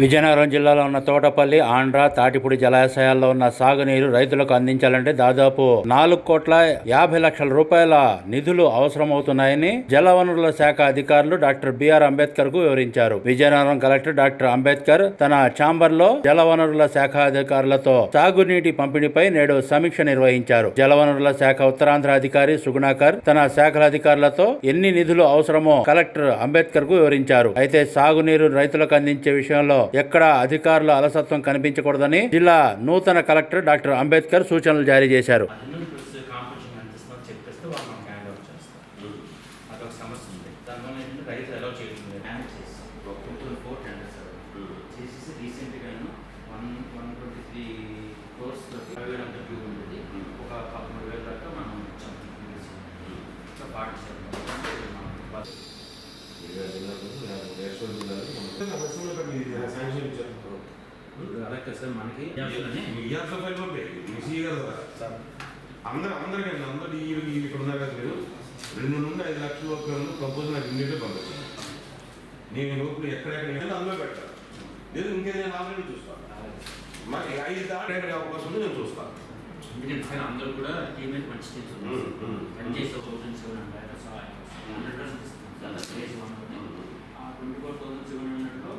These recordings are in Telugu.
విజయనగరం జిల్లాలో ఉన్న తోటపల్లి ఆంధ్ర తాటిపూడి జలాశయాల్లో ఉన్న సాగునీరు రైతులకు అందించాలంటే దాదాపు నాలుగు కోట్ల యాభై లక్షల రూపాయల నిధులు అవసరమవుతున్నాయని జలవనరుల శాఖ అధికారులు డాక్టర్ బిఆర్ అంబేద్కర్కు వివరించారు. విజయనగరం కలెక్టర్ డాక్టర్ అంబేద్కర్ తన ఛాంబర్లో జలవనరుల శాఖ అధికారులతో సాగునీటి పంపిణీపై నేడు సమీక్ష నిర్వహించారు. జలవనరుల శాఖ ఉత్తరాంధ్ర అధికారి సుగుణాకర్ తన శాఖల అధికారులతో ఎన్ని నిధులు అవసరమో కలెక్టర్ అంబేద్కర్కు వివరించారు. అయితే సాగునీరు రైతులకు అందించే విషయంలో ఎక్కడ అధికారుల అలసత్వం కనిపించకూడదని జిల్లా నూతన కలెక్టర్ డాక్టర్ అంబేద్కర్ సూచనలు జారీ చేశారు. పార్టీ అందరు అందరికీ అందరు ఈ ఇక్కడ ఉన్నారు. కదా మీరు రెండు నుండి ఐదు లక్షల రూపాయలు ప్రపోజల్ నాకు ఇమ్మీడియట్ పంపించాను నేను లోపల ఎక్కడెక్కడ అందులో పెట్టాను లేదు ఇంకేదైనా ఆల్రెడీ చూస్తాను మరి ఐదు దాటి అవకాశం ఉంది నేను చూస్తాను ఎందుకంటే అందరూ కూడా టీమ్ మంచి. పనిచేసే hundred percent twenty four thousand seven హండ్రెడ్లో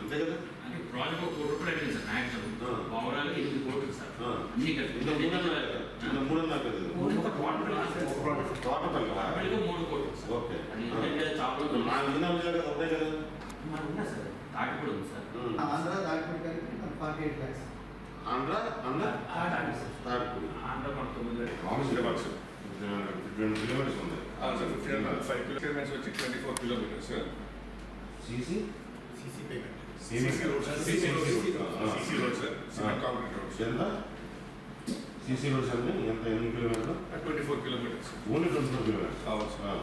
అంతే కదా అంటే ప్రాజెక్ట్ ఒక కోటి రూపాయలు అయిపోయింది సార్ మ్యాక్సిమం. ఓవరాల్ ఎనిమిది కోట్లు సార్. అన్ని కలిపి మూడు కోట్లు సార్ ఓకే చాపలు విన్నా కదా ఒకటే కదా మనకు ఉన్నా సార్ తాటి కూడా ఉంది సార్. ఆంధ్ర దాటిపెట్టి ఫార్టీ ఎయిట్ ల్యాక్స్ ఆంధ్ర ఆంధ్ర ఆ తాటి సార్ తాడిపూడి ఆంధ్ర మన తొమ్మిది వేలు మామూలు సిలబస్ ట్వంటీ కిలోమీటర్స్ ఉంది ఫైవ్ కిలోమీటర్స్ వచ్చి twenty four kilometres CC CC road sir CC road CC road sir cement concrete road ఎంత సీసీ రోడ్స్ అంటే ఎంత ఎన్ని కిలోమీటర్లు twenty four kilometres only twenty four kilometres అవును సార్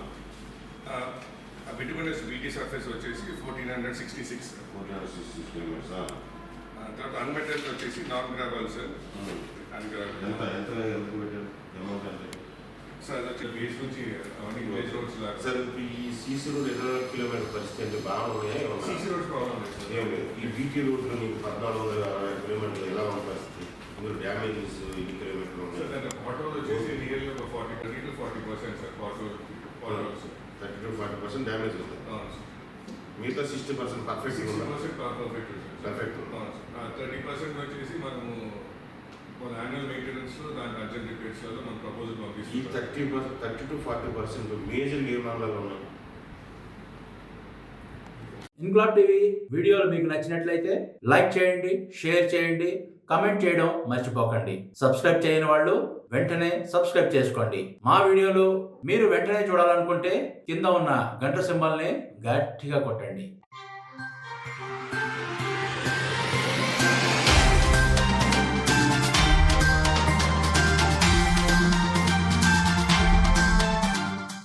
ఆ బిట్యూమినస్ బీటీ సర్ఫేస్ వచ్చేసి fourteen hundred sixty six forty hundred sixty six kilometres తర్వాత అన్మెటల్ వచ్చేసి నాన్ గ్రావల్ సార్ ఎంత అండ్ ఎంత ఎంత ఇప్పుడు ఈ సీసీ రోడ్ ఇరవై కిలోమీటర్ పరిస్థితి అంటే బాగా ఉన్నాయా ఏమన్నా? సీసీ రోడ్స్ ప్రాబ్లం లేదు సార్. ఈ బీటీ రోడ్లో నీకు పద్నాలుగు వందల అరవై కిలోమీటర్లు ఎలా ఉన్న పరిస్థితి? ఇందులో డ్యామేజెస్ ఎన్ని కిలోమీటర్లు సార్ ఉన్నాయి దాంట్లో వాటర్ వచ్చేసి నియర్లీ ఒక forty thirty to forty percent sir sir thirty to forty percent damage ఉంది. సార్. మిగతా sixty percent perfect percent perfect sir. Perfect thirty percent వచ్చేసి మనము రిపేర్స్లలో మన ప్రపోజల్ ఈ పంపిస్తాం thirty percent thirty to forty percent major నిర్మాణాలు ఉన్నాయి. ఇంక్లాబ్ టీవీ వీడియోలు మీకు నచ్చినట్లయితే లైక్ చేయండి షేర్ చేయండి కమెంట్ చేయడం మర్చిపోకండి. సబ్స్క్రైబ్ చేయని వాళ్ళు వెంటనే సబ్స్క్రైబ్ చేసుకోండి. మా వీడియోలు మీరు వెంటనే చూడాలనుకుంటే కింద ఉన్న గంట సింబల్ని గట్టిగా కొట్టండి.